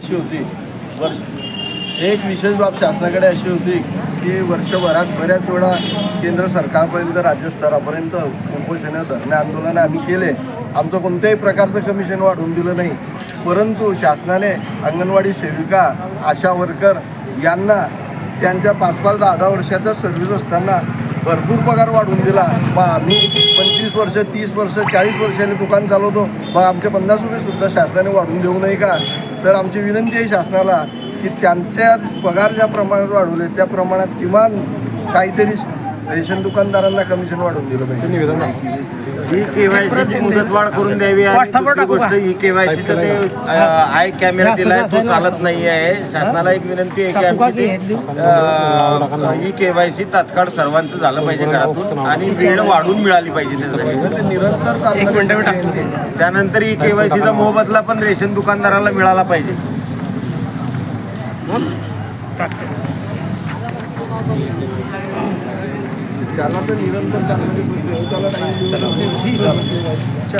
अशी होती. वर्ष एक विशेष बाब शासनाकडे अशी होती की वर्षभरात बऱ्याच वेळा केंद्र सरकारपर्यंत राज्यस्तरापर्यंत उपोषणं धरणे आंदोलनं आम्ही केले. आमचं कोणत्याही प्रकारचं कमिशन वाढवून दिलं नाही. परंतु शासनाने अंगणवाडी सेविका आशा वर्कर यांना त्यांच्या पाच पाच दहा दहा वर्षाचा सर्व्हिस असताना भरपूर पगार वाढवून दिला. मग आम्ही पंचवीस वर्ष तीस वर्ष चाळीस वर्षांनी दुकान चालवतो. मग आमचे पन्नास रुपयेसुद्धा शासनाने वाढवून देऊ नये का? तर आमची विनंती आहे शासनाला की त्यांच्या पगार ज्या प्रमाणात वाढवले त्या प्रमाणात किमान काहीतरी रेशन दुकानदारांना कमिशन वाढवून दिलं पाहिजे. ही केवायसीची मुदतवाढ करून द्यावी आणि दुसरी गोष्ट ही केवायसी तर ते आय कॅमेरा दिलाय तो चालत नाही आहे. शासनाला एक विनंती आहे की आमची अ, ही केवायसी तात्काळ सर्वांचं झालं पाहिजे घरातून आणि वेळ वाढून मिळाली पाहिजे त्यासाठी निरंतर. त्यानंतर ही केवायसीचा मोबदला पण रेशन दुकानदाराला मिळाला पाहिजे. टाकतो. त्याला तर निरंतर चालणारी गोष्ट आहे. त्याला time दिला पाहिजे. अच्छा